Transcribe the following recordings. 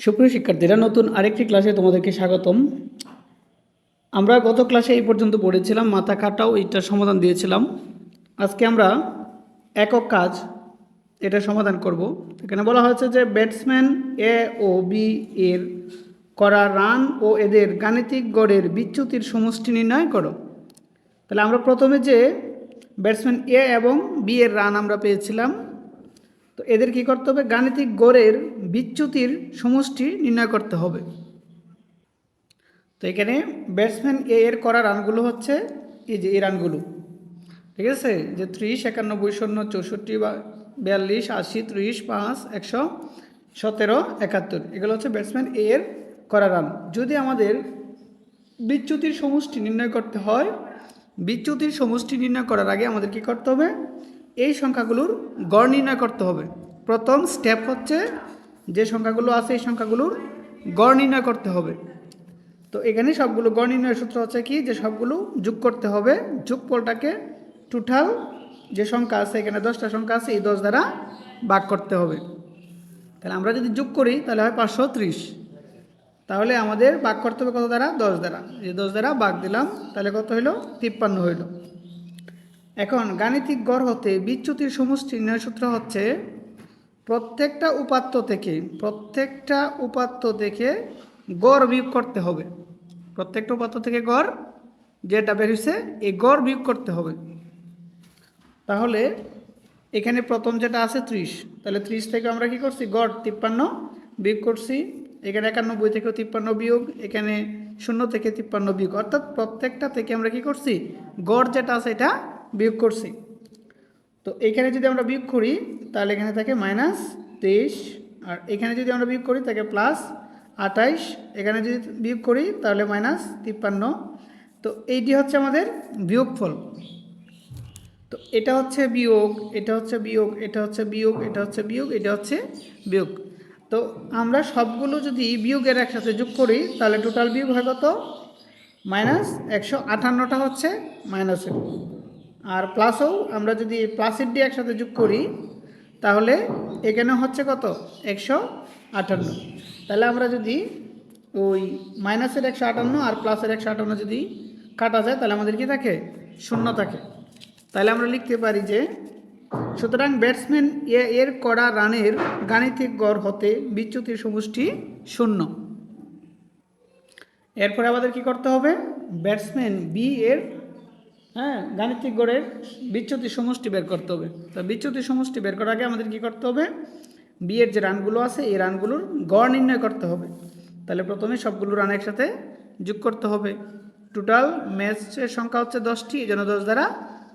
সুপ্রিয় শিক্ষার্থীরা, নতুন আরেকটি ক্লাসে তোমাদেরকে স্বাগতম। আমরা গত ক্লাসে এই পর্যন্ত পড়েছিলাম, মাথা কাটাও এইটার সমাধান দিয়েছিলাম। আজকে আমরা একক কাজ এটা সমাধান করব। এখানে বলা হয়েছে যে ব্যাটসম্যান এ ও বি এর করা রান ও এদের গাণিতিক গড়ের বিচ্যুতির সমষ্টি নির্ণয় করো। তাহলে আমরা প্রথমে যে ব্যাটসম্যান এ এবং বি এর রান আমরা পেয়েছিলাম, তো এদের কি করতে হবে? গাণিতিক গড়ের বিচ্যুতির সমষ্টি নির্ণয় করতে হবে। তো এখানে ব্যাটসম্যান এ এর করা রানগুলো হচ্ছে এই যে এই রানগুলো। ঠিক আছে? যে ত্রিশ, একানব্বই, শূন্য, চৌষট্টি বা বিয়াল্লিশ, আশি, ত্রিশ, পাঁচ, একশো, সতেরো, একাত্তর। এগুলো হচ্ছে ব্যাটসম্যান এ এর করা রান। যদি আমাদের বিচ্যুতির সমষ্টি নির্ণয় করতে হয়, বিচ্যুতির সমষ্টি নির্ণয় করার আগে আমাদের কি করতে হবে? এই সংখ্যাগুলোর গড় নির্ণয় করতে হবে। প্রথম স্টেপ হচ্ছে যে সংখ্যাগুলো আছে, এই সংখ্যাগুলোর গড় নির্ণয় করতে হবে। তো এখানে সবগুলো গড় নির্ণয়ের সূত্র হচ্ছে কি? যে সবগুলো যোগ করতে হবে, যোগফলটাকে টোটাল যে সংখ্যা আছে, এখানে দশটা সংখ্যা আছে, এই দশ দ্বারা ভাগ করতে হবে। তাহলে আমরা যদি যোগ করি, তাহলে হয় পাঁচশো ত্রিশ। তাহলে আমাদের ভাগ করতে হবে কত দ্বারা? দশ দ্বারা। যে দশ দ্বারা ভাগ দিলাম, তাহলে কত হইল? তিপ্পান্ন হইল। এখন গাণিতিক গড় হতে বিচ্যুতির সমষ্টি নির্ণয় সূত্র হচ্ছে প্রত্যেকটা উপাত্ত থেকে, প্রত্যেকটা উপাত্ত থেকে গড় বিয়োগ করতে হবে। প্রত্যেকটা উপাত্ত থেকে গড় যেটা বের হয়েছে এই গড় বিয়োগ করতে হবে। তাহলে এখানে প্রথম যেটা আছে ত্রিশ। তাহলে ত্রিশ থেকে আমরা কি করছি? গড় তিপ্পান্ন বিয়োগ করছি। এখানে একানব্বই থেকে তিপ্পান্ন বিয়োগ, এখানে শূন্য থেকে তিপ্পান্ন বিয়োগ। অর্থাৎ প্রত্যেকটা থেকে আমরা কি করছি? গড় যেটা আছে এটা বিয়োগ করছি। তো এখানে যদি আমরা বিয়োগ করি, তাহলে এখানে থাকে মাইনাস তেইশ, আর এখানে যদি আমরা বিয়োগ করি, তাকে প্লাস আঠাইশ। এখানে যদি বিয়োগ করি, তাহলে মাইনাস তিপ্পান্ন। তো এইটি হচ্ছে আমাদের বিয়োগফল। তো এটা হচ্ছে বিয়োগ, এটা হচ্ছে বিয়োগ, এটা হচ্ছে বিয়োগ, এটা হচ্ছে বিয়োগ, এটা হচ্ছে বিয়োগ। তো আমরা সবগুলো যদি বিয়োগের একসাথে যোগ করি, তাহলে টোটাল বিয়োগ হয় কত? মাইনাস একশো আটান্নটা হচ্ছে মাইনাসের আর প্লাসও আমরা যদি প্লাসের দিয়ে একসাথে যোগ করি, তাহলে এখানে হচ্ছে কত? একশো আটান্ন। তাহলে আমরা যদি ওই মাইনাসের একশো আটান্ন আর প্লাসের একশো আটান্ন যদি কাটা যায়, তাহলে আমাদের কি থাকে? শূন্য থাকে। তাহলে আমরা লিখতে পারি যে, সুতরাং ব্যাটসম্যান এর করা রানের গাণিতিক গড় হতে বিচ্যুতির সমষ্টি শূন্য। এরপরে আমাদের কি করতে হবে? ব্যাটসম্যান বি এর হ্যাঁ গাণিতিক গড়ের বিচ্যুতি সমষ্টি বের করতে হবে। তো বিচ্যুতি সমষ্টি বের করার আগে আমাদের কি করতে হবে? বিয়ের যে রানগুলো আছে, এই রানগুলোর গড় নির্ণয় করতে হবে। তাহলে প্রথমে সবগুলো রান একসাথে যোগ করতে হবে। টোটাল ম্যাচের সংখ্যা হচ্ছে দশটি, এই জন্য দশ দ্বারা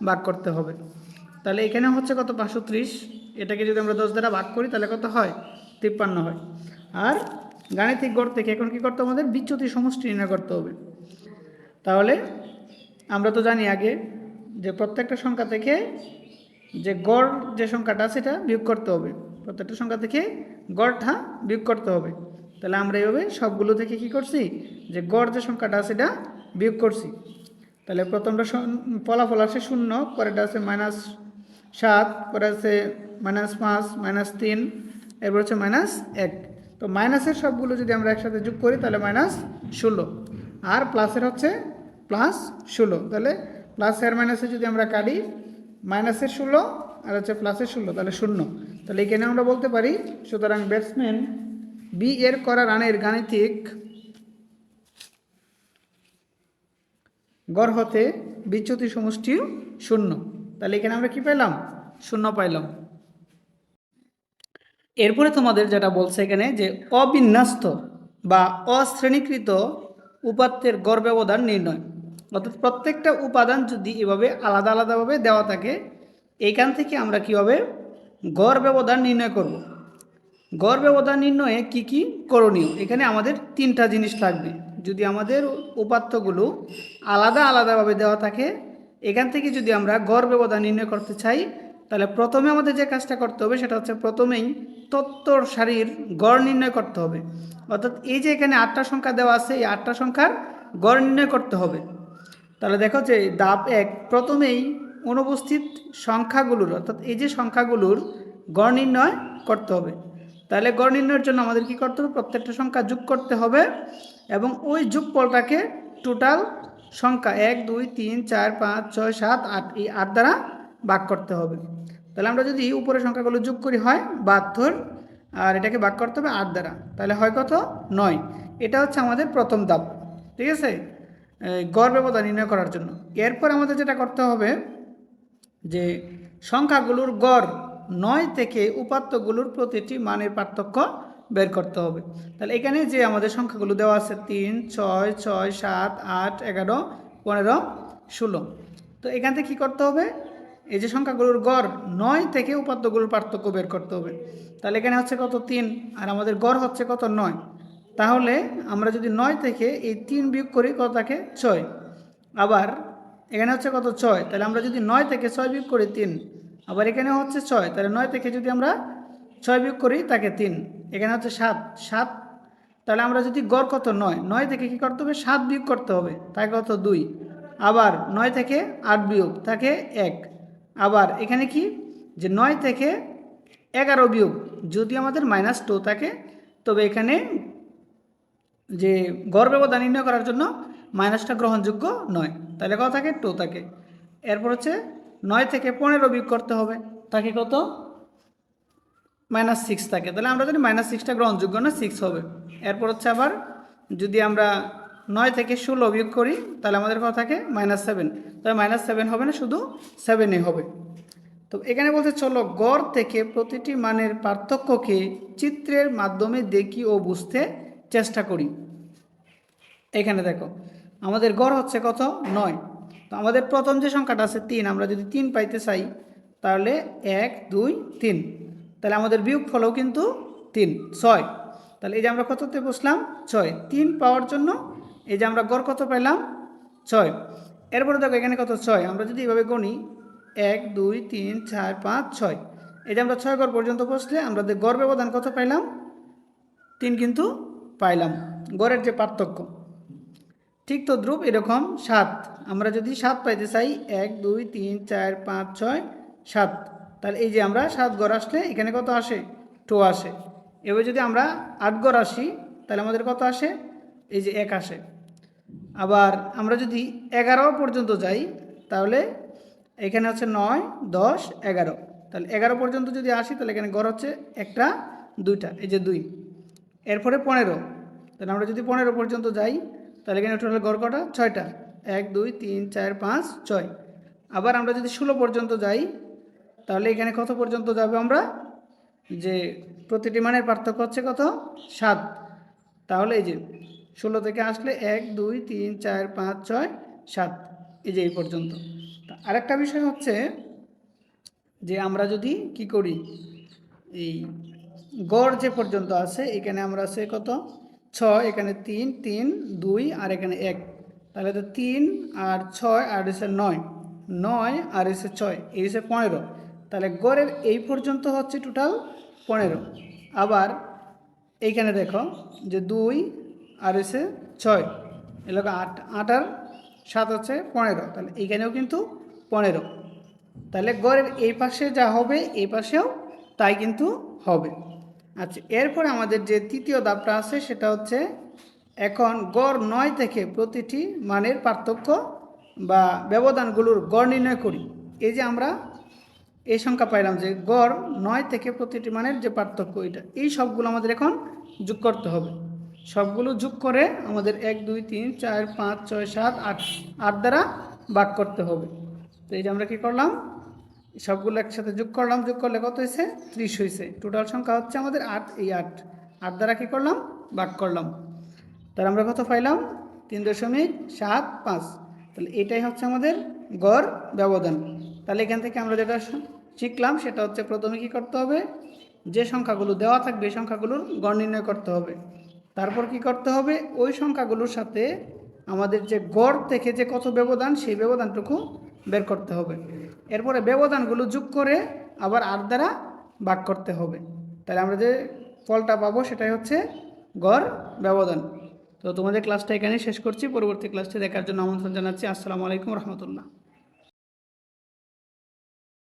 ভাগ করতে হবে। তাহলে এখানে হচ্ছে কত? পাঁচশো ত্রিশ। এটাকে যদি আমরা দশ দ্বারা ভাগ করি, তাহলে কত হয়? তিপ্পান্ন হয়। আর গাণিতিক গড় থেকে এখন কী করতে আমাদের বিচ্যুতি সমষ্টি নির্ণয় করতে হবে। তাহলে আমরা তো জানি আগে যে প্রত্যেকটা সংখ্যা থেকে যে গড় যে সংখ্যাটা সেটা বিয়োগ করতে হবে। প্রত্যেকটা সংখ্যা থেকে গড়টা বিয়োগ করতে হবে। তাহলে আমরা এইভাবে সবগুলো থেকে কি করছি? যে গড় যে সংখ্যাটা সেটা বিয়োগ করছি। তাহলে প্রথমটা ফলাফল আছে শূন্য, পরেরটা আছে মাইনাস সাত, পরে আছে মাইনাস পাঁচ মাইনাস তিন, এরপর হচ্ছে মাইনাস এক। তো মাইনাসের সবগুলো যদি আমরা একসাথে যোগ করি তাহলে মাইনাস ষোলো। আর প্লাসের হচ্ছে প্লাস ষোলো। তাহলে প্লাস আর মাইনাসে যদি আমরা কাটি, মাইনাসের ষোলো আর হচ্ছে প্লাসের ষোলো, তাহলে শূন্য। তাহলে এখানে আমরা বলতে পারি, সুতরাং ব্যাটসম্যান বি এর করা রানের গাণিতিক গড় হতে বিচ্যুতি সমষ্টিও শূন্য। তাহলে এখানে আমরা কি পেলাম? শূন্য পাইলাম। এরপরে তোমাদের যেটা বলছে এখানে যে অবিন্যস্ত বা অশ্রেণীকৃত উপাত্তের গড় ব্যবধান নির্ণয়। অর্থাৎ প্রত্যেকটা উপাদান যদি এভাবে আলাদা আলাদাভাবে দেওয়া থাকে, এইখান থেকে আমরা কীভাবে গড় ব্যবধান নির্ণয় করব। গড় ব্যবধান নির্ণয়ে কি কি করণীয়? এখানে আমাদের তিনটা জিনিস লাগবে। যদি আমাদের উপাত্তগুলো আলাদা আলাদাভাবে দেওয়া থাকে, এখান থেকে যদি আমরা গড় ব্যবধান নির্ণয় করতে চাই, তাহলে প্রথমে আমাদের যে কাজটা করতে হবে সেটা হচ্ছে প্রথমেই তত্ত্বর সারির গড় নির্ণয় করতে হবে। অর্থাৎ এই যে এখানে আটটা সংখ্যা দেওয়া আছে, এই আটটা সংখ্যার গড় নির্ণয় করতে হবে। তাহলে দেখো যে দাব এক প্রথমেই অনুপস্থিত সংখ্যাগুলোর, অর্থাৎ এই যে সংখ্যাগুলোর গড় নির্ণয় করতে হবে। তাহলে গড় নির্ণয়ের জন্য আমাদের কি করতে হবে? প্রত্যেকটা সংখ্যা যোগ করতে হবে এবং ওই যোগফলটাকে টোটাল সংখ্যা এক, দুই, তিন, চার, পাঁচ, ছয়, সাত, আট, এই আট দ্বারা ভাগ করতে হবে। তাহলে আমরা যদি উপরের সংখ্যাগুলো যোগ করি, হয় বাহাত্তর, আর এটাকে ভাগ করতে হবে আট দ্বারা, তাহলে হয় কত? নয়। এটা হচ্ছে আমাদের প্রথম ধাপ ঠিক আছে? গড় ব্যবধান নির্ণয় করার জন্য। এরপর আমাদের যেটা করতে হবে যে সংখ্যাগুলোর গড় নয় থেকে উপাত্তগুলোর প্রতিটি মানের পার্থক্য বের করতে হবে। তাহলে এখানে যে আমাদের সংখ্যাগুলো দেওয়া আছে, তিন, ছয় ছয়, সাত, আট, এগারো, পনেরো, ষোলো। তো এখান থেকে কী করতে হবে? এই যে সংখ্যাগুলোর গড় নয় থেকে উপাত্তগুলোর পার্থক্য বের করতে হবে। তাহলে এখানে হচ্ছে কত? তিন। আর আমাদের গড় হচ্ছে কত? নয়। তাহলে আমরা যদি নয় থেকে এই তিন বিয়োগ করি কত থাকে? ছয়। আবার এখানে হচ্ছে কত? ছয়। তাহলে আমরা যদি নয় থেকে ছয় বিয়োগ করি তিন, আবার এখানে হচ্ছে ছয়। তাহলে নয় থেকে যদি আমরা ছয় বিয়োগ করি তাকে তিন। এখানে হচ্ছে সাত। সাত। তাহলে আমরা যদি গড় কত? নয়। নয় থেকে কি করতে হবে? সাত বিয়োগ করতে হবে। তাই কত? দুই। আবার নয় থেকে আট বিয়োগ তাকে এক। আবার এখানে কি? যে নয় থেকে এগারো বিয়োগ। যদি আমাদের মাইনাস টু থাকে, তবে এখানে যে গড় ব্যবধান নির্ণয় করার জন্য মাইনাসটা গ্রহণযোগ্য নয়। তাহলে কত থাকে? টু থাকে। এরপর হচ্ছে নয় থেকে পনেরো বিয়োগ করতে হবে। তাকে কত? মাইনাস সিক্স থাকে। তাহলে আমরা জানি মাইনাস সিক্সটা গ্রহণযোগ্য না সিক্স হবে। এরপর হচ্ছে আবার যদি আমরা নয় থেকে ষোলো বিয়োগ করি, তাহলে আমাদের কথা থাকে? মাইনাস সেভেন তবে মাইনাস সেভেন হবে না, শুধু সেভেনই হবে। তো এখানে বলতে চলো গড় থেকে প্রতিটি মানের পার্থক্যকে চিত্রের মাধ্যমে দেখি ও বুঝতে চেষ্টা করি। এখানে দেখো, আমাদের গড় হচ্ছে কত? নয়। তো আমাদের প্রথম যে সংখ্যাটা আছে তিন, আমরা যদি তিন পাইতে চাই, তাহলে এক, দুই, তিন। তাহলে আমাদের বিয়োগ ফলও কিন্তু তিন, ছয়। তাহলে এই যে আমরা কততে বসলাম? ছয়। তিন পাওয়ার জন্য এই যে আমরা গড় কত পেলাম? ছয়। এরপরে দেখো এখানে কত? ছয়। আমরা যদি এইভাবে গণি এক, দুই, তিন, চার, পাঁচ, ছয়। এই যে আমরা ছয় গড় পর্যন্ত বসলে আমাদের গড় ব্যবধান কত পাইলাম তিন কিন্তু পাইলাম। গড়ের যে পার্থক্য। ঠিক তো দ্রুপ এরকম সাত। আমরা যদি সাত পাইতে চাই, এক, দুই, তিন, চার, পাঁচ, ছয়, সাত। তাহলে এই যে আমরা সাত গড় আসলে এখানে কত আসে? টু আসে। এবার যদি আমরা আট গড় আসি, তাহলে আমাদের কত আসে? এই যে এক আসে। আবার আমরা যদি এগারো পর্যন্ত যাই, তাহলে এখানে হচ্ছে নয়, দশ, এগারো। তাহলে এগারো পর্যন্ত যদি আসি, তাহলে এখানে গড় হচ্ছে একটা, দুইটা। এই যে দুই। এরপরে পনেরো। তাহলে আমরা যদি পনেরো পর্যন্ত যাই, তাহলে এখানে টোটাল গড় কটা? ছয়টা। এক, দুই, তিন, চার, পাঁচ, ছয়। আবার আমরা যদি ষোলো পর্যন্ত যাই, তাহলে এখানে কত পর্যন্ত যাবে আমরা? যে প্রতিটি মানের পার্থক্য হচ্ছে কত? সাত। তাহলে এই যে ষোলো থেকে আসলে এক, দুই, তিন, চার, পাঁচ, ছয়, সাত। এই যে এই পর্যন্ত। আরেকটা বিষয় হচ্ছে যে আমরা যদি কি করি, এই গড় যে পর্যন্ত আছে, এখানে আমরা আছে কত? ছয়, এখানে তিন তিন, দুই, আর এখানে এক। তাহলে তো তিন আর ছয়, আর এসে নয়। নয় আর এসে ছয়, এই এসে পনেরো। তাহলে গড়ের এই পর্যন্ত হচ্ছে টোটাল পনেরো। আবার এইখানে দেখো যে দুই আর এসে ছয়। এলাকা আট আট আর সাত হচ্ছে পনেরো। তাহলে এইখানেও কিন্তু পনেরো। তাহলে গড়ের এই পাশে যা হবে, এই পাশেও তাই কিন্তু হবে। আচ্ছা এরপর আমাদের যে তৃতীয় ধাপটা আছে সেটা হচ্ছে এখন গড় নয় থেকে প্রতিটি মানের পার্থক্য বা ব্যবধানগুলোর গড় নির্ণয় করি। এই যে আমরা এই সংখ্যা পাইলাম যে গড় নয় থেকে প্রতিটি মানের যে পার্থক্য এটা, এই সবগুলো আমাদের এখন যোগ করতে হবে। সবগুলো যোগ করে আমাদের এক, দুই, তিন, চার, পাঁচ, ছয়, সাত, আট আট দ্বারা ভাগ করতে হবে। তো এই যে আমরা কী করলাম? সবগুলো একসাথে যোগ করলাম, যোগ করলে কত হয়েছে? ত্রিশ হয়েছে। টোটাল সংখ্যা হচ্ছে আমাদের আট, এই আট। আট দ্বারা কী করলাম? ভাগ করলাম। তাহলে আমরা কত পাইলাম? তিন দশমিক সাত পাঁচ। তাহলে এটাই হচ্ছে আমাদের গড় ব্যবধান। তাহলে এখান থেকে আমরা যেটা শিখলাম, সেটা হচ্ছে প্রথমে কী করতে হবে? যে সংখ্যাগুলো দেওয়া থাকবে, এই সংখ্যাগুলোর গড় নির্ণয় করতে হবে। তারপর কি করতে হবে? ওই সংখ্যাগুলোর সাথে আমাদের যে গড় থেকে যে কত ব্যবধান, সেই ব্যবধানটুকু বের করতে হবে। এরপরে ব্যবধানগুলো যোগ করে আবার আর দ্বারা ভাগ করতে হবে। তাহলে আমরা যে ফলটা পাবো সেটাই হচ্ছে গড় ব্যবধান। তো তোমাদের ক্লাসটা এখানেই শেষ করছি। পরবর্তী ক্লাসটি দেখার জন্য আমন্ত্রণ জানাচ্ছি। আসসালামু আলাইকুম রহমতুল্লাহ।